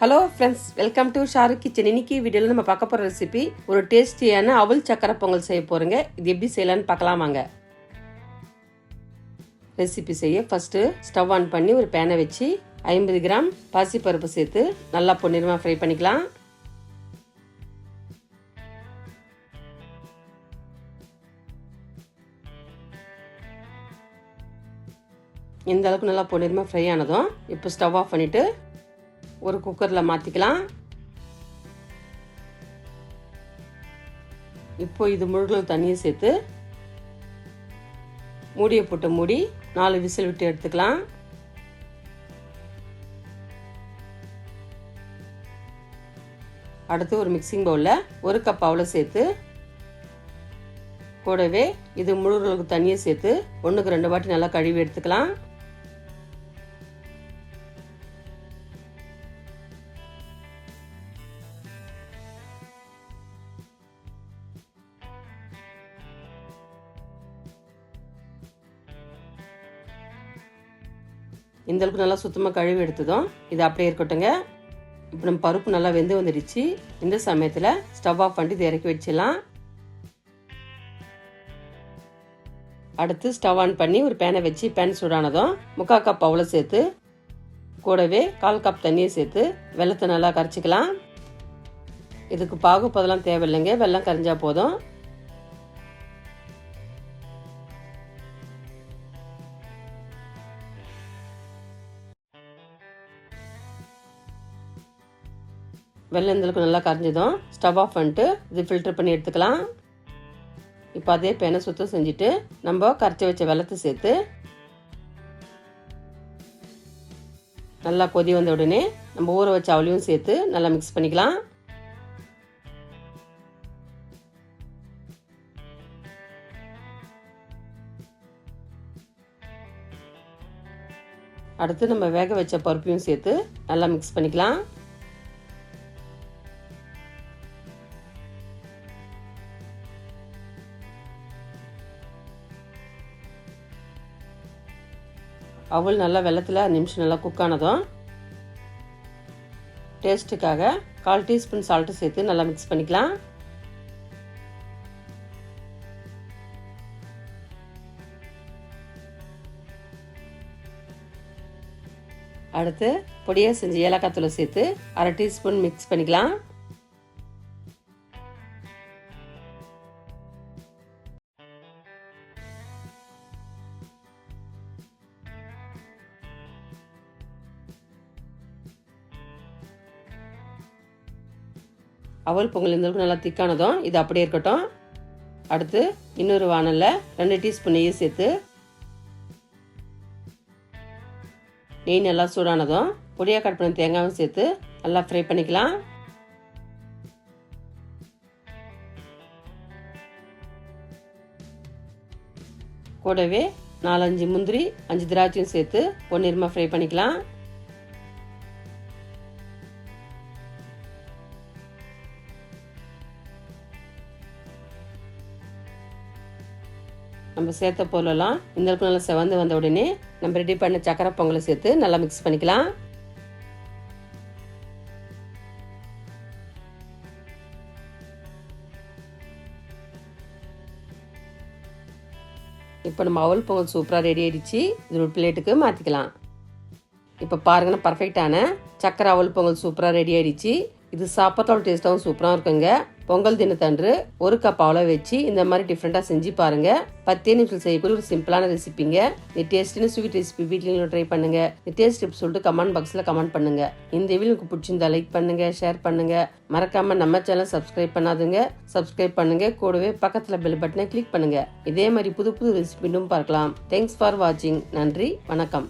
Hello friends welcome to Sharu kitchen இன்னைக்கு வீடியோவில் நம்ம பார்க்க போகிற ரெசிபி ஒரு டேஸ்டியான அவல் சக்கரை பொங்கல் செய்ய போகிறோங்க இது எப்படி செய்யலான்னு பார்க்கலாம் வாங்க. ரெசிபி செய்ய ஃபஸ்ட்டு ஸ்டவ் ஆன் பண்ணி ஒரு பேனை வச்சு ஐம்பது கிராம் பாசிப்பருப்பு சேர்த்து நல்லா பொன்னிறமாக ஃப்ரை பண்ணிக்கலாம். இந்த அளவுக்கு நல்லா பொன்னிறமாக ஃப்ரை ஆனதும் இப்போ ஸ்டவ் ஆஃப் பண்ணிவிட்டு ஒரு குக்கரில் மாற்றிக்கலாம் இப்போ இது முழுகல் தண்ணியை சேர்த்து மூடியை போட்டு மூடி நாலு விசில் விட்டு எடுத்துக்கலாம். அடுத்து ஒரு மிக்சிங் பவுலில் ஒரு கப் அவ்வளோ சேர்த்து கூடவே இது முழுகளுக்கு தண்ணியை சேர்த்து ஒன்றுக்கு ரெண்டு வாட்டி நல்லா கழுவி எடுத்துக்கலாம். இந்த அளவுக்கு நல்லா சுத்தமாக கழுவி எடுத்ததும் இது அப்படியே இருக்கட்டுங்க இப்போ நம்ம பருப்பு நல்லா வெந்து வந்துடுச்சு. இந்த சமயத்தில் ஸ்டவ் ஆஃப் பண்ணிட்டு இதை இறக்கி வச்சிடலாம். அடுத்து ஸ்டவ் ஆன் பண்ணி ஒரு பேனை வச்சு பேன் சூடானதும் முக்கால் கப் அவ்வளோ சேர்த்து கூடவே கால் கப் தண்ணியை சேர்த்து வெள்ளத்தை நல்லா கரைச்சிக்கலாம். இதுக்கு பாகுப்பதெல்லாம் தேவையில்லைங்க. வெள்ளம் கரைஞ்சால் போதும். வெள்ளை இந்தளவுக்கு நல்லா கரைஞ்சதும் ஸ்டவ் ஆஃப் பண்ணிட்டு இது ஃபில்டர் பண்ணி எடுத்துக்கலாம். இப்போ அதே பேனை சுத்தம் செஞ்சுட்டு நம்ம கரைச்சி வச்ச வெள்ளத்தை சேர்த்து நல்லா கொதி வந்த உடனே நம்ம ஊற வச்ச அவளையும் சேர்த்து நல்லா மிக்ஸ் பண்ணிக்கலாம். அடுத்து நம்ம வேக வச்ச பருப்பையும் சேர்த்து நல்லா மிக்ஸ் பண்ணிக்கலாம். அவள் நல்லா வெள்ளத்தில் அஞ்சு நிமிஷம் நல்லா குக் ஆனதும் டேஸ்ட்டுக்காக கால் டீஸ்பூன் சால்ட்டு சேர்த்து நல்லா மிக்ஸ் பண்ணிக்கலாம். அடுத்து பொடியாக செஞ்சு ஏலக்காய் தூளை சேர்த்து அரை டீஸ்பூன் மிக்ஸ் பண்ணிக்கலாம். அவல் பொங்கல் இந்த நல்லா திக்கானதும் இது அப்படியே இருக்கட்டும். அடுத்து இன்னொரு வானலில் ரெண்டு டீஸ்பூன் நெய்யை சேர்த்து நெய் நல்லா சூடானதும் பொடியாக கட் பண்ண தேங்காயும் சேர்த்து நல்லா ஃப்ரை பண்ணிக்கலாம். கூடவே நாலஞ்சு முந்திரி அஞ்சு திராட்சையும் சேர்த்து பொன்னிறமாக ஃப்ரை பண்ணிக்கலாம். நம்ம சேர்த்த பொருளெல்லாம் இந்த அளவுக்கு நல்லா செவந்து வந்த உடனே நம்ம ரெடி பண்ண சக்கரை பொங்கலை சேர்த்து நல்லா மிக்ஸ் பண்ணிக்கலாம். இப்போ நம்ம அவல் பொங்கல் சூப்பராக ரெடி ஆயிடுச்சு. இது ஒரு பிளேட்டுக்கு மாற்றிக்கலாம் இப்போ பாருங்கன்னா பர்ஃபெக்டான சக்கரை அவல் பொங்கல் சூப்பராக ரெடி ஆயிடுச்சு. இது சாப்பாட்டோட டேஸ்ட்டாகவும் சூப்பராக இருக்குங்க. பொங்கல் தினத்தன்று ஒரு கப் அவ்வளோ வச்சு இந்த மாதிரி டிஃப்ரெண்ட்டாக செஞ்சு பாருங்க. பத்தே நிமிஷம் செய்யக்கூடிய ஒரு சிம்பிளான ரெசிபிங்க இந்த டேஸ்ட்னு ஸ்வீட் ரெசிபி வீட்லேயும் ட்ரை பண்ணுங்க. இந்த டேஸ்ட் டிப் சொல்லிட்டு கமெண்ட் பாக்ஸில் கமெண்ட் பண்ணுங்க. இந்த வீடியோ உங்களுக்கு பிடிச்சிருந்தா லைக் பண்ணுங்க ஷேர் பண்ணுங்க. மறக்காம நம்ம சேனல் சப்ஸ்கிரைப் பண்ணாதுங்க. சப்ஸ்கிரைப் பண்ணுங்க. கூடவே பக்கத்தில் பெல் பட்டனை கிளிக் பண்ணுங்க. இதே மாதிரி புது புது ரெசிபின்னும் பார்க்கலாம். தேங்க்ஸ் ஃபார் வாட்சிங் நன்றி. வணக்கம்.